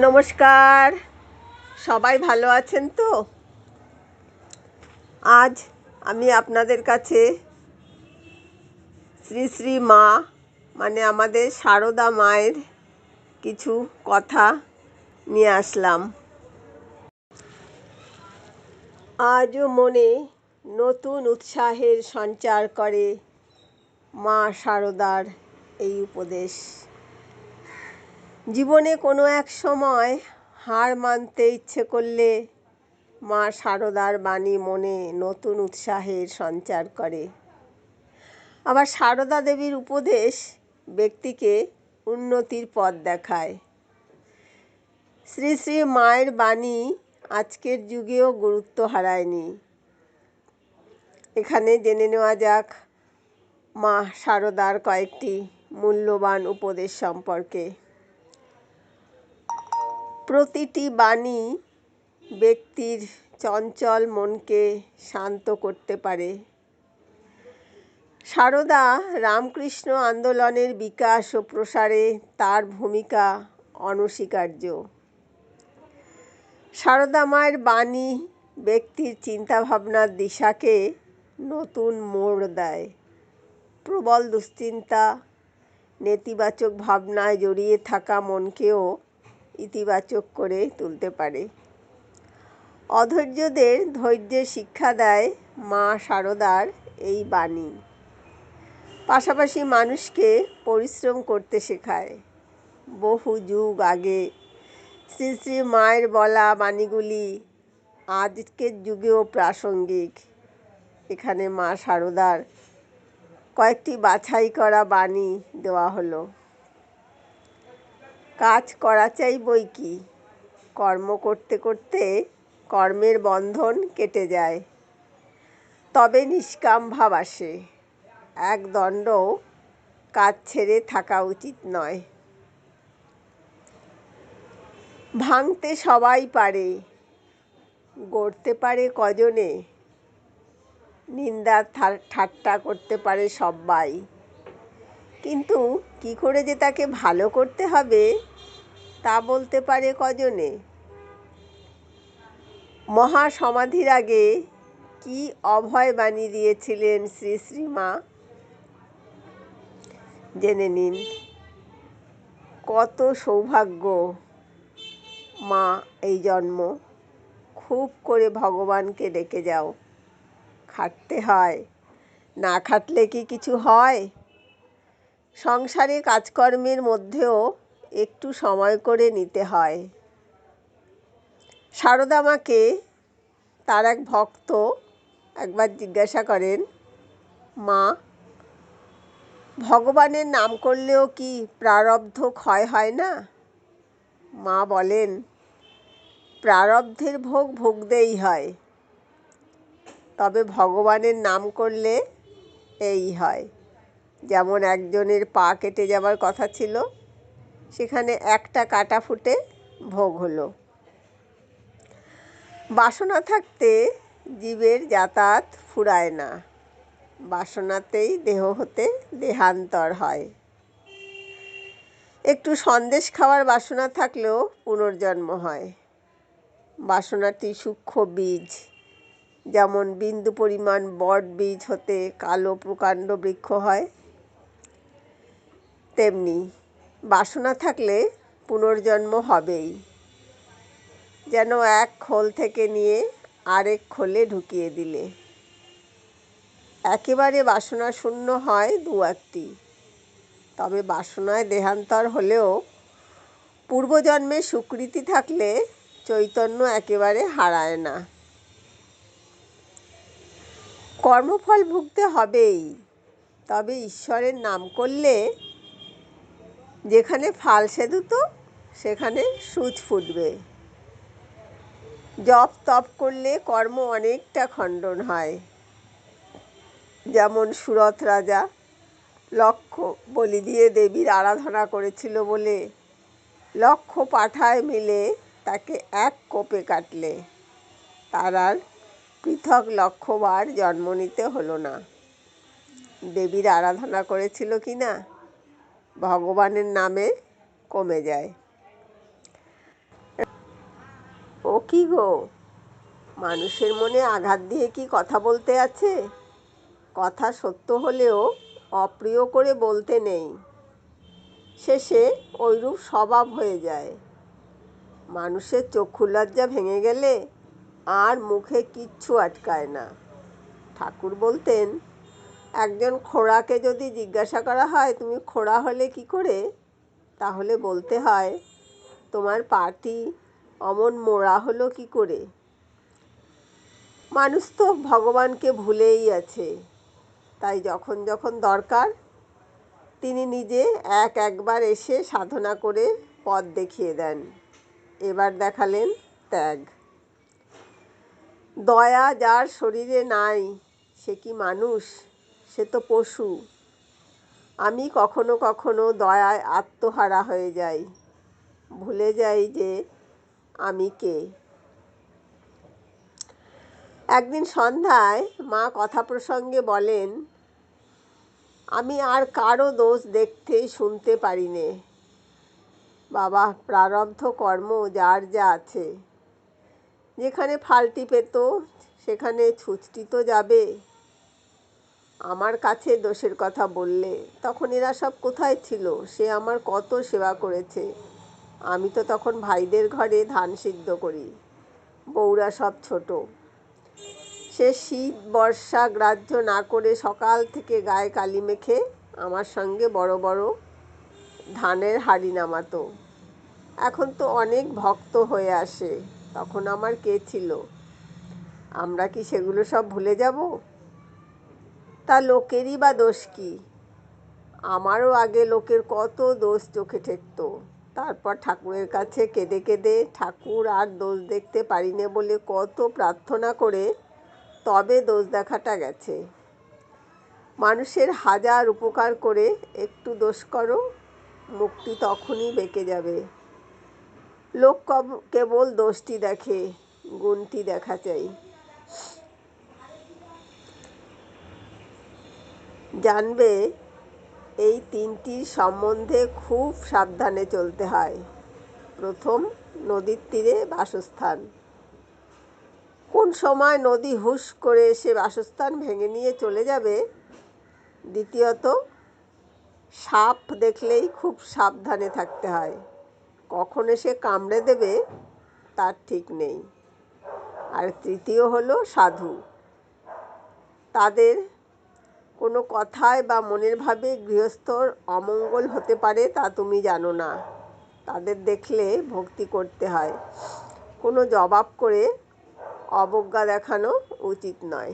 নমস্কার। সবাই ভালো আছেন তো? আজ আমি আপনাদের কাছে শ্রী শ্রী মা মানে আমাদের সারদা মায়ের কিছু কথা নিয়ে আসলাম। আজও মনে নতুন উৎসাহের সঞ্চার করে মা সারদার এই উপদেশ। জীবনে কোনো এক সময় হার মানতে ইচ্ছে করলে মা সারদার বাণী মনে নতুন উৎসাহের সঞ্চার করে। আবার সারদা দেবীর উপদেশ ব্যক্তিকে উন্নতির পথ দেখায়। শ্রী শ্রী মায়ের বাণী আজকের যুগেও গুরুত্ব হারায়নি। এখানে জেনে নেওয়া যাক মা সারদার কয়েকটি মূল্যবান উপদেশ সম্পর্কে। প্রতিটি বাণী ব্যক্তির চঞ্চল মনকে শান্ত করতে পারে। সারদা রামকৃষ্ণ আন্দোলনের বিকাশ ও প্রসারে তার ভূমিকা অনস্বীকার্য। সারদা মায়ের বাণী ব্যক্তির চিন্তাভাবনার দিশাকে নতুন মোড় দেয়। প্রবল দুশ্চিন্তা, নেতিবাচক ভাবনায় জড়িয়ে থাকা মনকেও ইতিবাচক করে তুলতে পারে। অধৈর্যদের ধৈর্যের শিক্ষা দেয় মা সারদার এই বাণী। পাশাপাশি মানুষকে পরিশ্রম করতে শেখায়। বহু যুগ আগে শ্রী শ্রী মায়ের বলা বাণীগুলি আজকের যুগেও প্রাসঙ্গিক। এখানে মা সারদার কয়েকটি বাছাই করা বাণী দেওয়া হলো। কাজ করা চাই বই কি? কর্ম করতে করতে কর্মের বন্ধন কেটে যায়। তবে নিষ্কাম ভাব আসে। এক দণ্ড কাজ ছেড়ে থাকা উচিত নয়। ভাঙতে সবাই পারে, গড়তে পারে কজনে। নিন্দা ঠাট্টা করতে পারে সবাই কিন্তু কি করে যে তাকে ভালো করতে হবে? তা বলতে পারে কজনে? মহা সমাধির আগে কি অভয় বাণী দিয়েছিলেন শ্রী শ্রীমা? জেনে নিন। কত সৌভাগ্য মা এই জন্ম। খুব করে ভগবানকে ডেকে যাও। খাটতে হয়। না খাটলে কি কিছু হয়? সংসারে কাজকর্মের মধ্যেও একটু সময় করে নিতে হয়। সারদা মাকে তার এক ভক্ত একবার জিজ্ঞাসা করেন, মা, ভগবানের নাম করলেও কি প্রারব্ধ ক্ষয় হয় না? মা বলেন, প্রারব্ধের ভোগ ভুগতেই হয়। তবে ভগবানের নাম করলে এই হয়। যেমন একজনের পা কেটে যাবার কথা ছিল সেখানে একটা কাটা ফুটে ভোগ হলো। বাসনা থাকতে জীবের যাতায়াত ফুরায় না। বাসনাতেই দেহ হতে দেহান্তর হয়। একটু সন্দেশ খাওয়ার বাসনা থাকলেও পুনর্জন্ম হয়। বাসনাটি সূক্ষ্ম বীজ, যেমন বিন্দু পরিমাণ বট বীজ হতে কালো প্রকাণ্ড বৃক্ষ হয়, তেমনি বাসনা থাকলে পুনর্জন্ম হবেই। যেন এক খোল থেকে নিয়ে আরেক খোলে ঢুকিয়ে দিলে। একেবারে বাসনা শূন্য হয় দু একটি। তবে বাসনায় দেহান্তর হলেও পূর্বজন্মে সুকৃতি থাকলে চৈতন্য একেবারে হারায় না। কর্মফল ভুগতে হবেই, তবে ঈশ্বরের নাম করলে যেখানে ফাল সেদুতো সেখানে সূচ ফুটবে। জপ তপ করলে কর্ম অনেকটা খণ্ডন হয়। যেমন সুরথ রাজা লক্ষ বলি দিয়ে দেবীর আরাধনা করেছিল বলে লক্ষ পাঠায় মিলে তাকে এক কোপে কাটলে। তার আর পৃথক লক্ষবার জন্ম নিতে হলো না। দেবীর আরাধনা করেছিল কি না ভগবানের নামে কমে যায়। ও কি গো? মানুষের মনে আঘাত দিয়ে কি কথা বলতে আছে? কথা সত্য হলেও অপ্রিয় করে বলতে নেই। শেষে ওইরূপ স্বভাব হয়ে যায়। মানুষের চক্ষু লজ্জা ভেঙে গেলে আর মুখে কিচ্ছু আটকায় না। ঠাকুর বলতেন একজন খোড়াকে যদি জিজ্ঞাসা করা হয়, তুমি খোড়া হলে কি করে? তাহলে বলতে হয়, তোমার পাটি অমন মোড়া হলো কি করে? মানুষ তো ভগবানকে ভুলেই আছে। তাই যখন যখন দরকার, তিনি নিজে এক একবার এসে সাধনা করে পথ দেখিয়ে দেন। এবার দেখালেন ত্যাগ। দয়া যার শরীরে নাই, সে কি মানুষ? সে তো পশু। আমি কখনো কখনো দয়ায় আত্মহারা হয়ে যাই। ভুলে যাই যে আমি কে। একদিন সন্ধ্যায় মা কথা প্রসঙ্গে বলেন, আমি আর কারও দোষ দেখতে শুনতে পারি নে বাবা, প্রারব্ধ কর্ম যার যা আছে। যেখানে ফালটি পেত সেখানে ছুচটি তো যাবে। আমার কাছে দোষের কথা বললে তখন এরা সব কোথায় ছিল? সে আমার কত সেবা করেছে। আমি তো তখন ভাইদের ঘরে ধান সিদ্ধ করি। বউরা সব ছোট। সে শীত, বর্ষা গ্রাহ্য না করে সকাল থেকে গায়ে কালি মেখে আমার সঙ্গে বড় বড় ধানের হাড়ি নামাতো। এখন তো অনেক ভক্ত হয়ে আসে। তখন আমার কে ছিল? আমরা কি সেগুলো সব ভুলে যাব? তা লোকেরই বা দোষ কি? আমারও আগে লোকের কত দোষ চোখে ঠেকত। তারপর ঠাকুরের কাছে কেঁদে কেঁদে ঠাকুর আর দোষ দেখতে পারিনে বলে কত প্রার্থনা করে তবে দোষ দেখাটা গেছে। মানুষের হাজার উপকার করে একটু দোষ করো মুখটি তখনই বেঁকে যাবে। লোক কেবল দোষটি দেখে, গুণটি দেখা চাই। জানবে এই তিনটির সম্বন্ধে খুব সাবধানে চলতে হয়। প্রথম, নদীর তীরে বাসস্থান। কোন সময় নদী হুশ করে এসে বাসস্থান ভেঙে নিয়ে চলে যাবে? দ্বিতীয়ত, সাপ দেখলেই খুব সাবধানে থাকতে হয়। কখন এসে কামড়ে দেবে তার ঠিক নেই। আর তৃতীয় হলো সাধু। তাদের কোনো কথায় বা মনের ভাবে গৃহস্থর অমঙ্গল হতে পারে তা তুমি জানো না। তাদের দেখলে ভক্তি করতে হয়। কোনো জবাব করে অবজ্ঞা দেখানো উচিত নয়।